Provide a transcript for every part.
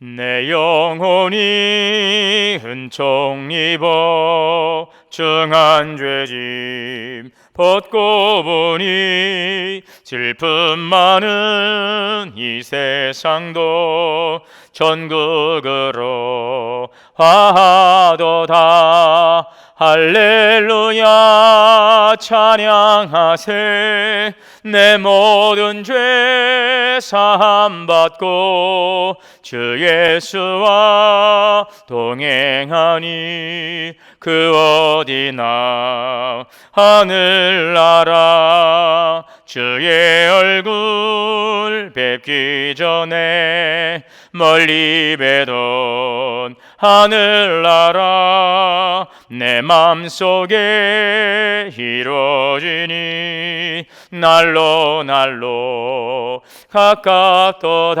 내 영혼이 은총 입어 중한 죄짐 벗고 보니 슬픔 많은 이 세상도 전국으로 화하도다. 할렐루야 찬양하세 내 모든 죄 사함 받고 주 예수와 동행하니 그 어디나 하늘나라 주의 얼굴 뵙기 전에 멀리 뵈던 하늘나라 내 맘속에 이루어지니 날로 날로 가깝도다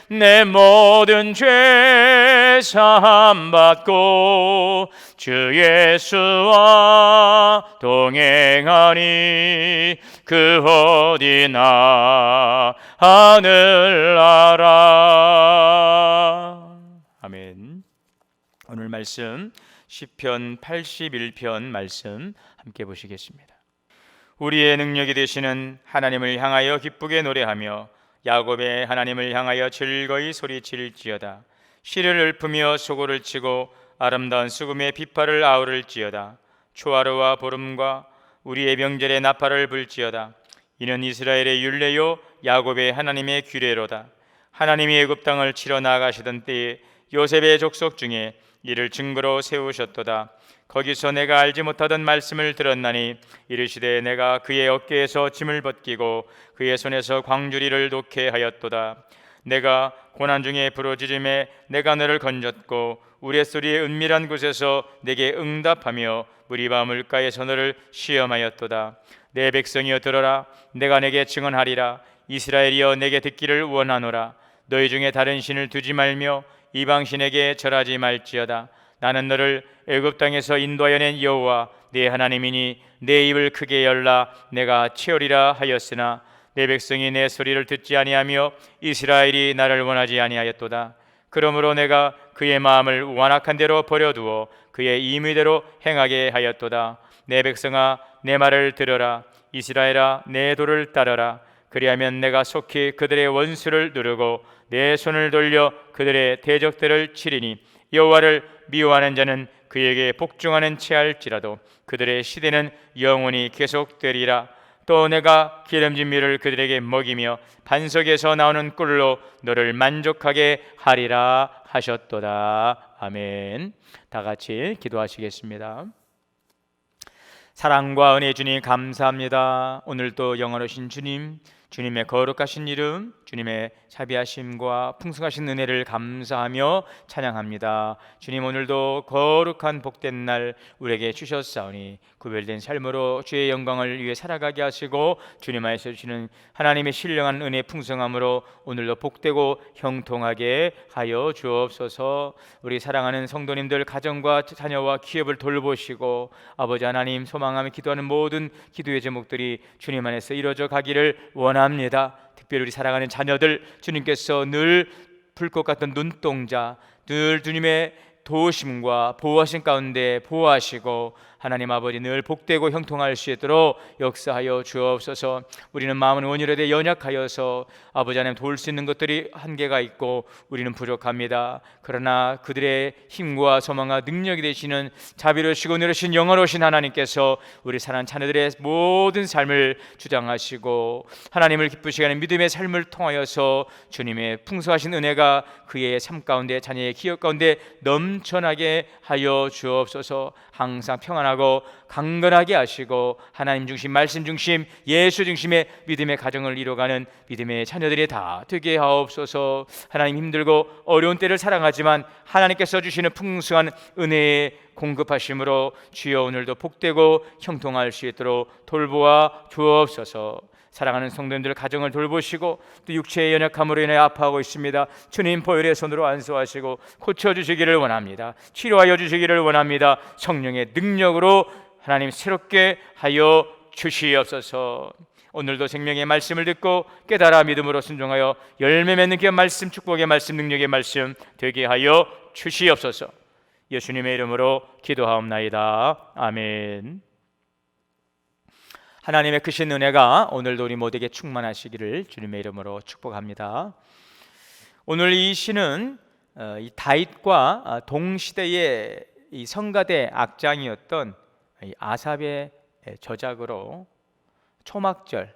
내 모든 죄 사함 받고 주 예수와 동행하니 그 어디나 하늘나라. 아멘. 오늘 말씀 시편 81편 말씀 함께 보시겠습니다. 우리의 능력이 되시는 하나님을 향하여 기쁘게 노래하며 야곱의 하나님을 향하여 즐거이 소리칠지어다. 시를 읊으며 소고를 치고 아름다운 수금의 비파를 아우를지어다. 초하루와 보름과 우리의 명절에 나팔을 불지어다. 이는 이스라엘의 율례요 야곱의 하나님의 규례로다. 하나님이 애굽 땅을 치러 나가시던 때에 요셉의 족속 중에 이를 증거로 세우셨도다. 거기서 내가 알지 못하던 말씀을 들었나니 이르시되 내가 그의 어깨에서 짐을 벗기고 그의 손에서 광주리를 놓게 하였도다. 내가 고난 중에 부르짖음에 내가 너를 건졌고 우레소리의 은밀한 곳에서 내게 응답하며 무리바 물가에서 너를 시험하였도다. 내 백성이여 들어라. 내가 내게 증언하리라. 이스라엘이여 내게 듣기를 원하노라 너희 중에 다른 신을 두지 말며 이방 신에게 절하지 말지어다. 나는 너를 애굽 땅에서 인도하여 낸 여호와 네 하나님이니 내 입을 크게 열라. 내가 치어리라 하였으나 내 백성이 내 소리를 듣지 아니하며 이스라엘이 나를 원하지 아니하였도다. 그러므로 내가 그의 마음을 완악한 대로 버려두어 그의 임의대로 행하게 하였도다. 내 백성아 내 말을 들어라. 이스라엘아 내 도를 따르라 그리하면 내가 속히 그들의 원수를 누르고 내 손을 돌려 그들의 대적들을 치리니 여호와를 미워하는 자는 그에게 복종하는 채할지라도 그들의 시대는 영원히 계속되리라. 또 내가 기름진 밀을 그들에게 먹이며 반석에서 나오는 꿀로 너를 만족하게 하리라 하셨도다. 아멘. 다 같이 기도하시겠습니다. 사랑과 은혜 주님 감사합니다. 오늘도 영원하신 주님 주님의 거룩하신 이름, 주님의 자비하심과 풍성하신 은혜를 감사하며 찬양합니다. 주님 오늘도 거룩한 복된 날 우리에게 주셨사오니 구별된 삶으로 주의 영광을 위해 살아가게 하시고 주님 안에서 주시는 하나님의 신령한 은혜 풍성함으로 오늘도 복되고 형통하게 하여 주옵소서. 우리 사랑하는 성도님들 가정과 자녀와 기업을 돌보시고 아버지 하나님 소망하며 기도하는 모든 기도의 제목들이 주님 안에서 이루어져 가기를 원합니다. 특별히 사랑하는 자녀들 주님께서 늘 불꽃 같은 눈동자 늘 주님의 도우심과 보호하신 가운데 보호하시고 하나님 아버지 늘 복되고 형통할 수 있도록 역사하여 주옵소서. 우리는 마음은 원율에 연약하여서 아버지 하나님 도울 수 있는 것들이 한계가 있고 우리는 부족합니다. 그러나 그들의 힘과 소망과 능력이 되시는 자비로우시고 늘으신 영원하신 하나님께서 우리 사랑하는 자녀들의 모든 삶을 주장하시고 하나님을 기쁘시게 하는 믿음의 삶을 통하여서 주님의 풍성하신 은혜가 그의 삶 가운데 자녀의 기억 가운데 넘쳐나게 하여 주옵소서. 항상 평안하 고 강건하게 하시고 하나님 중심 말씀 중심 예수 중심의 믿음의 가정을 이루어가는 믿음의 자녀들이 다 되게 하옵소서. 하나님 힘들고 어려운 때를 사랑하지만 하나님께서 주시는 풍성한 은혜의 공급하심으로 주여 오늘도 복되고 형통할 수 있도록 돌보아 주옵소서 사랑하는 성도님들 가정을 돌보시고 또 육체의 연약함으로 인해 아파하고 있습니다. 주님 보혈의 손으로 안수하시고 고쳐 주시기를 원합니다. 치료하여 주시기를 원합니다. 성령의 능력으로 하나님 새롭게 하여 주시옵소서. 오늘도 생명의 말씀을 듣고 깨달아 믿음으로 순종하여 열매 맺는 그 말씀 축복의 말씀 능력의 말씀 되게 하여 주시옵소서. 예수님의 이름으로 기도하옵나이다. 아멘. 하나님의 크신 은혜가 오늘도 우리 모두에게 충만하시기를 주님의 이름으로 축복합니다. 오늘 이 시는 어, 이 다윗과 아, 동시대의 이 성가대 악장이었던 이 아삽의 저작으로 초막절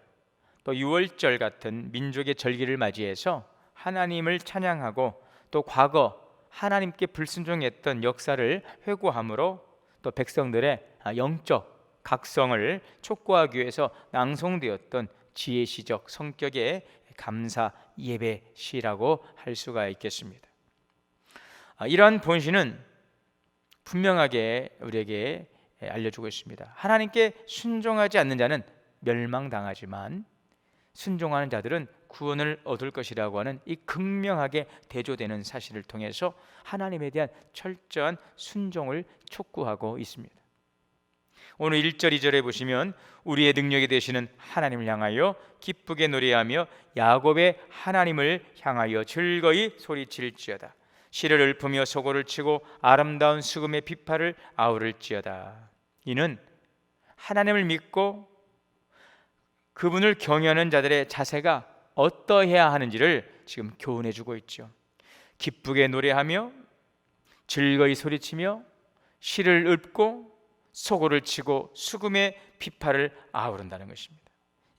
또 유월절 같은 민족의 절기를 맞이해서 하나님을 찬양하고 또 과거 하나님께 불순종했던 역사를 회고함으로 또 백성들의 아, 영적 각성을 촉구하기 위해서 낭송되었던 지혜시적 성격의 감사 예배 시라고 할 수가 있겠습니다. 아, 이러한 본시는 분명하게 우리에게 알려주고 있습니다. 하나님께 순종하지 않는 자는 멸망당하지만 순종하는 자들은 구원을 얻을 것이라고 하는 이 극명하게 대조되는 사실을 통해서 하나님에 대한 철저한 순종을 촉구하고 있습니다. 오늘 1절 2절에 보시면 우리의 능력이 되시는 하나님을 향하여 기쁘게 노래하며 야곱의 하나님을 향하여 즐거이 소리칠지어다. 시를 읊으며 소고를 치고 아름다운 수금의 비파를 아우를지어다. 이는 하나님을 믿고 그분을 경외하는 자들의 자세가 어떠해야 하는지를 지금 교훈해 주고 있죠. 기쁘게 노래하며 즐거이 소리치며 시를 읊고 소고를 치고 수금의 비파를 아우른다는 것입니다.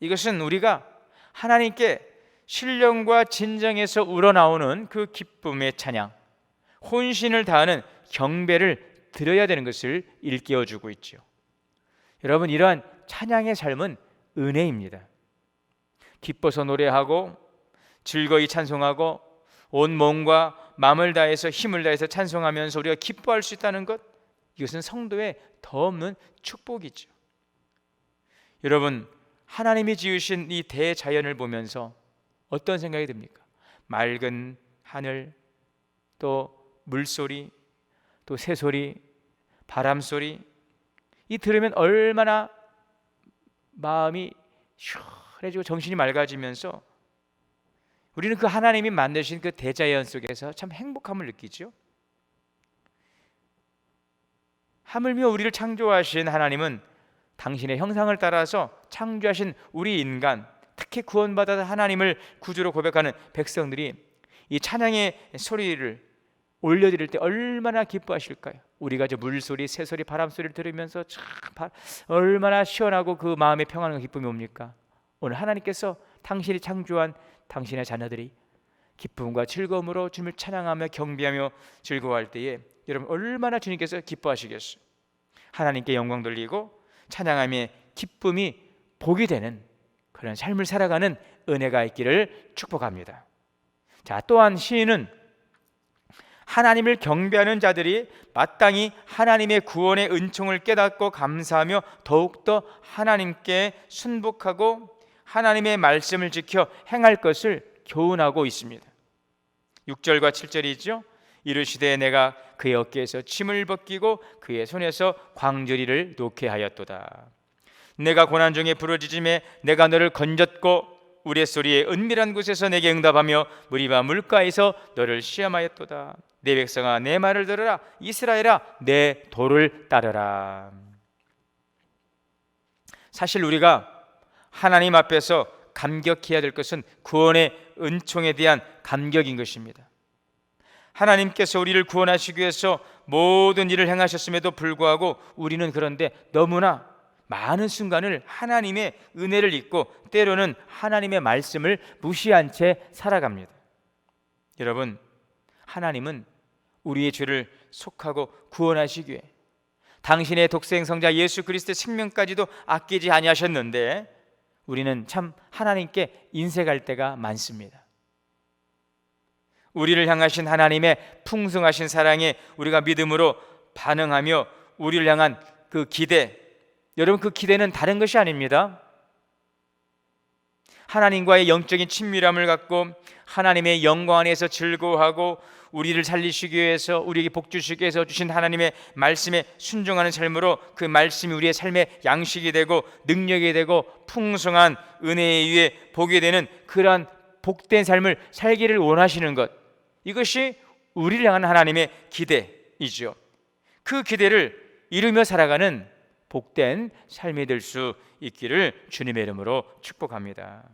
이것은 우리가 하나님께 신령과 진정에서 우러나오는 그 기쁨의 찬양, 혼신을 다하는 경배를 드려야 되는 것을 일깨워 주고 있죠. 여러분 이러한 찬양의 삶은 은혜입니다. 기뻐서 노래하고 즐거이 찬송하고 온 몸과 마음을 다해서 힘을 다해서 찬송하면서 우리가 기뻐할 수 있다는 것 이것은 성도의 더 없는 축복이죠. 여러분 하나님이 지으신 이 대자연을 보면서 어떤 생각이 듭니까? 맑은 하늘, 또 물소리, 또 새소리, 바람소리 이 들으면 얼마나 마음이 시원해지고 정신이 맑아지면서 우리는 그 하나님이 만드신 그 대자연 속에서 참 행복함을 느끼죠. 하물며 우리를 창조하신 하나님은 당신의 형상을 따라서 창조하신 우리 인간, 특히 구원받아 하나님을 구주로 고백하는 백성들이 이 찬양의 소리를 올려드릴 때 얼마나 기뻐하실까요? 우리가 저 물소리, 새소리, 바람소리를 들으면서 참 얼마나 시원하고 그 마음의 평안과 기쁨이 옵니까? 오늘 하나님께서 당신이 창조한 당신의 자녀들이 기쁨과 즐거움으로 주님을 찬양하며 경배하며 즐거워할 때에 여러분 얼마나 주님께서 기뻐하시겠어요? 하나님께 영광 돌리고 찬양함의 기쁨이 복이 되는 그런 삶을 살아가는 은혜가 있기를 축복합니다. 자, 또한 시인은 하나님을 경배하는 자들이 마땅히 하나님의 구원의 은총을 깨닫고 감사하며 더욱더 하나님께 순복하고 하나님의 말씀을 지켜 행할 것을 교훈하고 있습니다. 6절과 7절이죠. 이르시되 내가 그의 어깨에서 침을 벗기고 그의 손에서 광저리를 놓게 하였도다. 내가 고난 중에 부르짖음에 내가 너를 건졌고 우레소리에 은밀한 곳에서 내게 응답하며 무리바 물가에서 너를 시험하였도다. 내 백성아 내 말을 들으라 이스라엘아 내 도를 따르라. 사실 우리가 하나님 앞에서 감격해야 될 것은 구원의 은총에 대한 감격인 것입니다. 하나님께서 우리를 구원하시기 위해서 모든 일을 행하셨음에도 불구하고 우리는 그런데 너무나 많은 순간을 하나님의 은혜를 잊고 때로는 하나님의 말씀을 무시한 채 살아갑니다. 여러분, 하나님은 우리의 죄를 속하고 구원하시기 위해 당신의 독생 성자 예수 그리스도의 생명까지도 아끼지 아니하셨는데 우리는 참 하나님께 인색할 때가 많습니다. 우리를 향하신 하나님의 풍성하신 사랑에 우리가 믿음으로 반응하며 우리를 향한 그 기대 여러분 그 기대는 다른 것이 아닙니다. 하나님과의 영적인 친밀함을 갖고 하나님의 영광 안에서 즐거워하고 우리를 살리시기 위해서 우리에게 복 주시기 위해서 주신 하나님의 말씀에 순종하는 삶으로 그 말씀이 우리의 삶의 양식이 되고 능력이 되고 풍성한 은혜에 의해 보게 되는 그러한 복된 삶을 살기를 원하시는 것 이것이 우리를 향한 하나님의 기대이죠. 그 기대를 이루며 살아가는 복된 삶이 될 수 있기를 주님의 이름으로 축복합니다.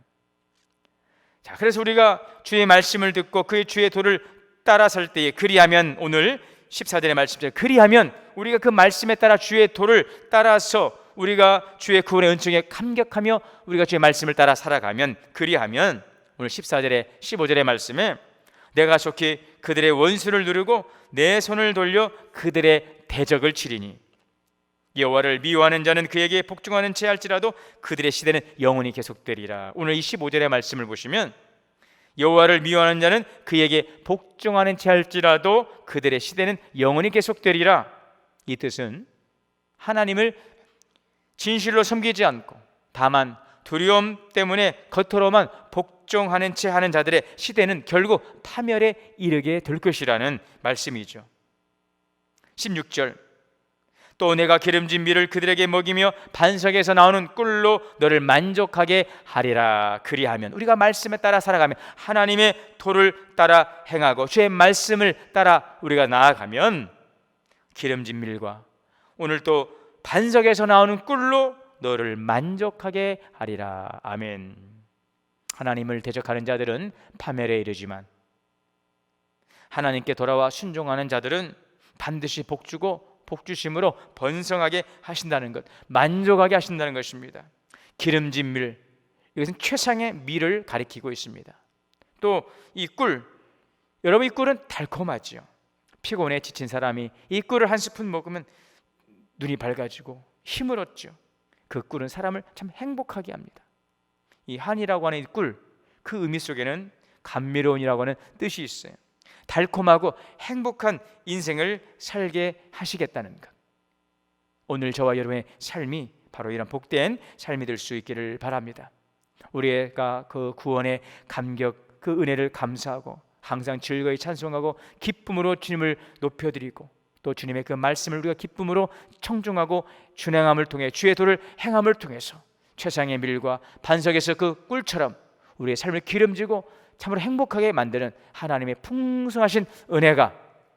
자, 그래서 우리가 주의 말씀을 듣고 그의 주의 도를 따라설 때에 그리하면 오늘 14절의 말씀대로 그리하면 우리가 그 말씀에 따라 주의 도를 따라서 우리가 주의 구원의 은총에 감격하며 우리가 주의 말씀을 따라 살아가면 그리하면 오늘 14절에 15절의 말씀에 내가 속히 그들의 원수를 누르고 내 손을 돌려 그들의 대적을 치리니 여호와를 미워하는 자는 그에게 복종하는 채 할지라도 그들의 시대는 영원히 계속되리라. 오늘 이 15절의 말씀을 보시면 여호와를 미워하는 자는 그에게 복종하는 채 할지라도 그들의 시대는 영원히 계속되리라. 이 뜻은 하나님을 진실로 섬기지 않고 다만 두려움 때문에 겉으로만 복종하는 채 하는 자들의 시대는 결국 파멸에 이르게 될 것이라는 말씀이죠. 16절 또 내가 기름진 밀을 그들에게 먹이며 반석에서 나오는 꿀로 너를 만족하게 하리라. 그리하면 우리가 말씀에 따라 살아가면 하나님의 도를 따라 행하고 주의 말씀을 따라 우리가 나아가면 기름진 밀과 오늘 또 반석에서 나오는 꿀로 너를 만족하게 하리라. 아멘. 하나님을 대적하는 자들은 파멸에 이르지만 하나님께 돌아와 순종하는 자들은 반드시 복주고 복주심으로 번성하게 하신다는 것, 만족하게 하신다는 것입니다. 기름진 밀, 이것은 최상의 밀을 가리키고 있습니다. 또 이 꿀, 여러분 이 꿀은 달콤하지요. 피곤해 지친 사람이 이 꿀을 한 스푼 먹으면 눈이 밝아지고 힘을 얻죠. 그 꿀은 사람을 참 행복하게 합니다. 이 한이라고 하는 이 꿀, 그 의미 속에는 감미로운이라고 하는 뜻이 있어요. 달콤하고 행복한 인생을 살게 하시겠다는 것. 오늘 저와 여러분의 삶이 바로 이런 복된 삶이 될 수 있기를 바랍니다. 우리가 그 구원의 감격, 그 은혜를 감사하고 항상 즐거이 찬송하고 기쁨으로 주님을 높여드리고 또 주님의 그 말씀을 우리가 기쁨으로 청중하고 준행함을 통해 주의 도를 행함을 통해서 최상의 밀과 반석에서 그 꿀처럼 우리의 삶을 기름지고 참으로 행복하게 만드는 하나님의 풍성하신 은혜가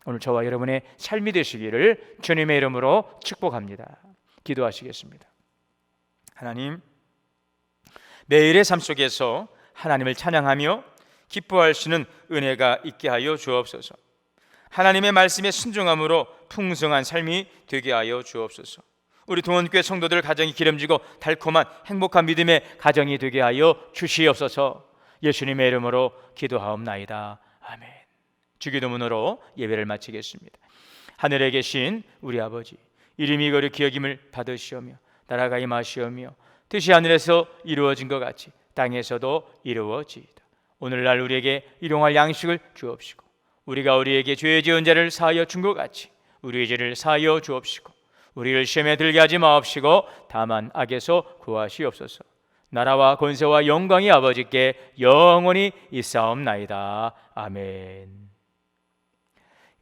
오늘 저와 여러분의 삶이 되시기를 주님의 이름으로 축복합니다. 기도하시겠습니다. 하나님, 매일의 삶 속에서 하나님을 찬양하며 기뻐할 수 있는 은혜가 있게 하여 주옵소서. 하나님의 말씀에 순종함으로 풍성한 삶이 되게 하여 주옵소서. 우리 동원교회 성도들 가정이 기름지고 달콤한 행복한 믿음의 가정이 되게 하여 주시옵소서. 예수님의 이름으로 기도하옵나이다. 아멘. 주기도문으로 예배를 마치겠습니다. 하늘에 계신 우리 아버지 이름이 거룩히 여김을 받으시오며 나라가 임하시오며 뜻이 하늘에서 이루어진 것 같이 땅에서도 이루어지이다. 오늘날 우리에게 일용할 양식을 주옵시고 우리가 우리에게 죄 지은 자를 사하여 준 것 같이 우리의 죄를 사하여 주옵시고 우리를 시험에 들게 하지 마옵시고 다만 악에서 구하시옵소서. 나라와 권세와 영광이 아버지께 영원히 있사옵나이다. 아멘.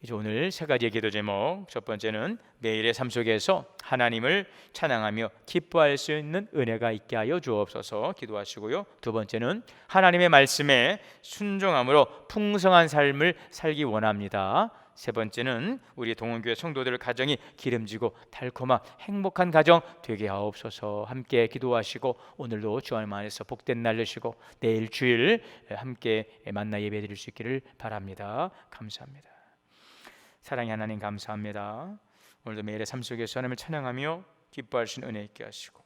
이제 오늘 세 가지의 기도 제목 첫 번째는 매일의 삶 속에서 하나님을 찬양하며 기뻐할 수 있는 은혜가 있게 하여 주옵소서 기도하시고요. 두 번째는 하나님의 말씀에 순종함으로 풍성한 삶을 살기 원합니다. 세 번째는 우리 동원교회 성도들 가정이 기름지고 달콤한 행복한 가정 되게 하옵소서 함께 기도하시고 오늘도 주 안에 안에서 복된 날 되시고 내일 주일 함께 만나 예배드릴 수 있기를 바랍니다. 감사합니다. 사랑의 하나님 감사합니다. 오늘도 매일의 삶 속에서 하나님을 찬양하며 있는 은혜 있게 하시고